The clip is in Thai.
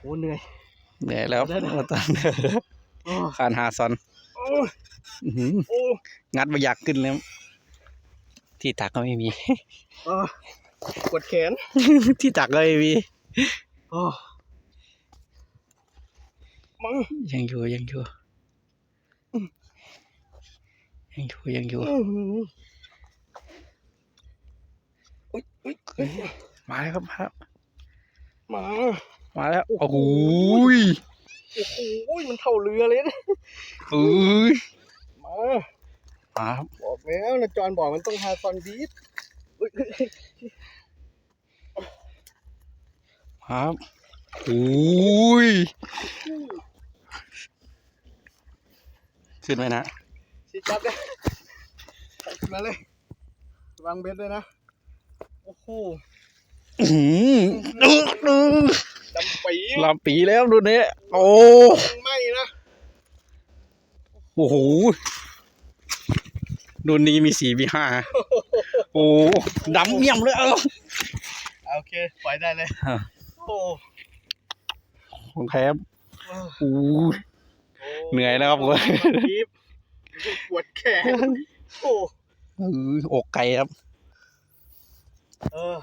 โอ้เหนื่อยเหนื่อยแล้วได้ได้มาตอนโอ้คานหาซอนโอ้อื้อหือโอ้งัดไม่อยากขึ้นแล้ว ที่ตักก็ไม่มีโอ้ปวดแขน ที่ตักก็ไม่มีโอ้มังยังอยู่ยังอยู่ยังอยู่ยังอยู่อื้อหืออุ๊ยอุ๊ยอุ๊ยมาแล้วครับมาแล้วมา มาแล้ว โอ้โหยโอ้โหมันเท่าเรือเลยนะเอ้ยมามาครับบอกแล้วนะจอนบอกมันต้องหาซอนบีทอุ๊ยมาครับโอ้ยขึ้นไหมนะชิดจับเลยมาเลยวางเบ็ดเลยนะ โอ้โหอื้อหือดูดูดำ ปีลำปีแล้วดูเนี่ยโอ้ไม่นะ โอ้โหรุ่นนี้มีสี่มีห้าโอ้ดำเมี่ยมเลยเออโอเคปล่อยได้เลยฮะโอ้ของแท้โอ้โอ้เหนื่อยแล้วครับผมบีบปวดแขนโอ้เอออกไก่ครับ เออ